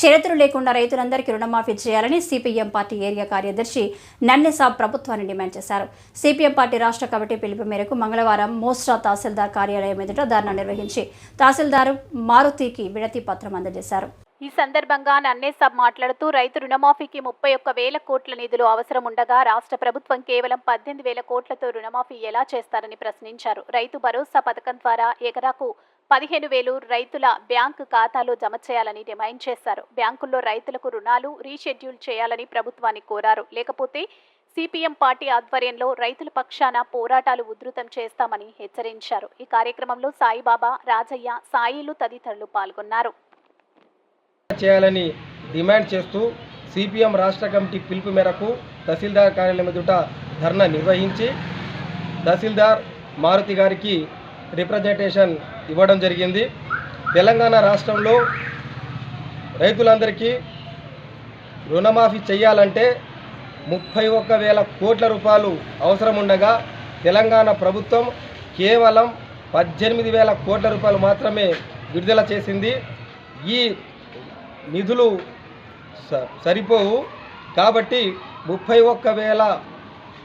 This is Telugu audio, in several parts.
షరతులు లేకుండా రైతులందరికీ రుణమాఫీ చేయాలని సిపిఎం పార్టీ ఏరియా కార్యదర్శి నన్నెసాబ్ ప్రభుత్వాన్ని డిమాండ్ చేశారు. సిపిఎం పార్టీ రాష్ట్ర కమిటీ పిలుపు మేరకు మంగళవారం మోస్రా తహసీల్దార్ కార్యాలయం ఎదుట ధర్నా నిర్వహించి తహసీల్దార్ మారుతికి విడతి పత్రం అందజేశారు. ఈ సందర్భంగా నన్నేసాబ్ మాట్లాడుతూ రైతు రుణమాఫీకి ముప్పై ఒక్క వేల కోట్ల నిధులు అవసరం ఉండగా రాష్ట్ర ప్రభుత్వం కేవలం పద్దెనిమిది వేల కోట్లతో రుణమాఫీ ఎలా చేస్తారని ప్రశ్నించారు. రైతు భరోసా పథకం ద్వారా ఎకరాకు పదిహేను వేలు రైతుల బ్యాంకు ఖాతాలో జమ చేయాలని డిమాండ్ చేశారు. బ్యాంకుల్లో రైతులకు రుణాలు రీషెడ్యూల్ చేయాలని ప్రభుత్వాన్ని కోరారు. లేకపోతే సిపిఎం పార్టీ ఆధ్వర్యంలో రైతుల పక్షాన పోరాటాలు ఉధృతం చేస్తామని హెచ్చరించారు. ఈ కార్యక్రమంలో సాయిబాబా రాజయ్య సాయిలు తదితరులు పాల్గొన్నారు. చేయాలని డిమాండ్ చేస్తూ సిపిఎం రాష్ట్ర కమిటీ పిలుపు మేరకు తహసీల్దార్ కార్యాలయం ఎదుట ధర్నా నిర్వహించి తహసీల్దార్ మారుతి గారికి రిప్రజెంటేషన్ ఇవ్వడం జరిగింది. తెలంగాణ రాష్ట్రంలో రైతులందరికీ రుణమాఫీ చేయాలంటే ముప్పై ఒక్క వేల కోట్ల రూపాయలు అవసరం ఉండగా తెలంగాణ ప్రభుత్వం కేవలం పద్దెనిమిది వేల కోట్ల రూపాయలు మాత్రమే విడుదల చేసింది. ఈ నిధులు స- సరిపోవు కాబట్టి ముప్పై ఒక్క వేల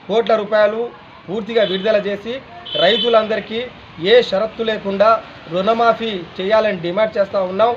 కోట్ల రూపాయలు పూర్తిగా విడుదల చేసి రైతులందరికీ ఏ షరత్తు లేకుండా రుణమాఫీ చేయాలని డిమాండ్ చేస్తూ ఉన్నాం.